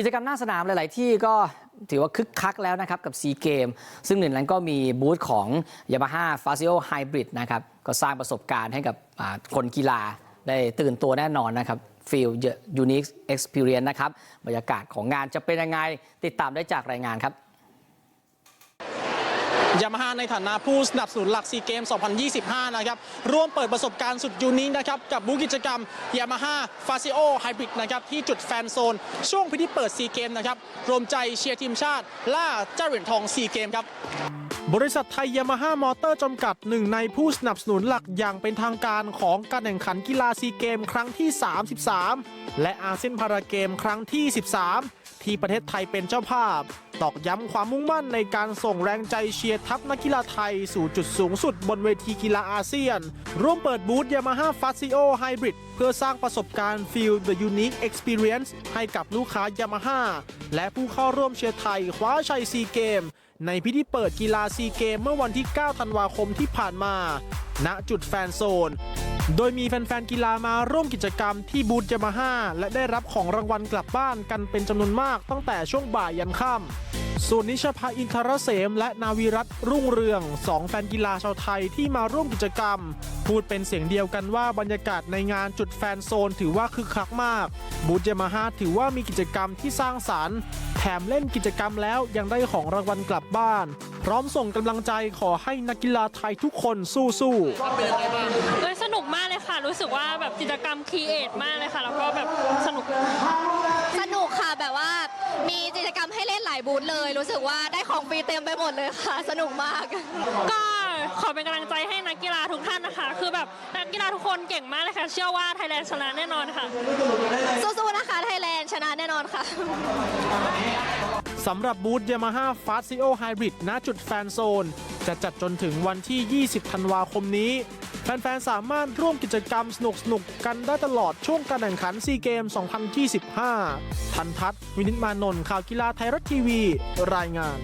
กิจกรรมหน้าสนามหลาย ๆ ที่ก็ถือว่าคึกคักแล้วนะครับกับซีเกม ซึ่งหนึ่งนั้นก็มีบูธของ Yamaha f a s i o Hybrid นะครับก็สร้างประสบการณ์ให้กับคนกีฬาได้ตื่นตัวแน่นอนนะครับฟิลยูนิคเอ็กซ์เพรียนนะครับบรรยากาศของงานจะเป็นยังไงติดตามได้จากรายงานครับ ยามาฮ่าในฐานะผู้สนับสนุนหลักซีเกม 2025 นะครับ ร่วมเปิดประสบการณ์สุดยูนิคนะครับ กับบูกิจกรรมยามาฮ่าฟาซิโอไฮบริดนะครับ ที่จุดแฟนโซน ช่วงพิธีเปิดซีเกมนะครับ รวมใจเชียร์ทีมชาติ ล่าเจ้าเหรียญทองซีเกมครับบริษัทไทยยามาฮ่ามอเตอร์จำกัดหนึ่งในผู้สนับสนุนหลักอย่างเป็นทางการของการแข่งขันกีฬาซีเกม ครั้งที่ 33 และอาเซียนพาราเกม ครั้งที่ 13 ที่ประเทศไทยเป็นเจ้าภาพ ตอกย้ำความมุ่งมั่นในการส่งแรงใจเชียร์ทัพนักกีฬาไทยสู่จุดสูงสุดบนเวทีกีฬาอาเซียน ร่วมเปิดบูธ Yamaha f a s i o Hybrid เพื่อสร้างประสบการณ์ Feel the Unique Experience ให้กับลูกค้า Yamaha และผู้เข้าร่วมเชียร์ไทยคว้าชัยซีเกม ในพิธีเปิดกีฬาซีเกมเมื่อวันที่ 9 ธันวาคมที่ผ่านมา ณจุดแฟนโซน โดยมีแฟนๆกีฬามาร่วมกิจกรรมที่บูธยามาฮ่าและได้รับของรางวัลกลับบ้านกันเป็นจำนวนมากตั้งแต่ช่วงบ่ายยันค่ำ ส่วนนิชภาอินทรเสม และนาวีรัตน์รุ่งเรืองสองแฟนกีฬาชาวไทยที่มาร่วมกิจกรรม พูดเป็นเสียงเดียวกันว่าบรรยากาศในงานจุดแฟนโซนถือว่าคึกคักมาก บูธยามาฮ่าถือว่ามีกิจกรรมที่สร้างสารรค์ แถมเล่นกิจกรรมแล้วยังได้ของรางวัลกลับบ้าน พร้อมส่งกำลังใจขอให้นักกีฬาไทยทุกคนสู้ๆเอ้ยสนุกมากเลยค่ะ รู้สึกว่าแบบกิจกรรมครีเอทมากเลยค่ะ แล้วก็แบบสนุกสนุกค่ะแบบว่าายบูธเลย รู้สึกว่าได้ของฟรีเต็มไปหมดเลยค่ะ สนุกมาก ก็ขอเป็นกำลังใจให้นักกีฬาทุกท่านนะคะ คือแบบนักกีฬาทุกคนเก่งมากเลยค่ะ เชื่อว่าไทยแลนด์ชนะแน่นอนค่ะ สู้ๆนะคะ ไทยแลนด์ชนะแน่นอนค่ะ สำหรับบูธ Yamaha f a s i o Hybrid ณจุดแฟนโซน จะจัดจนถึงวันที่ 20 ธันวาคมนี้ แฟนๆ สามารถร่วมกิจกรรมสนุกๆกันได้ตลอดช่วงการแข่งขันซีเกม 2025 ทันทัศน์วินิตมานนท์ข่าวกีฬาไทยรัฐทีวี รายงาน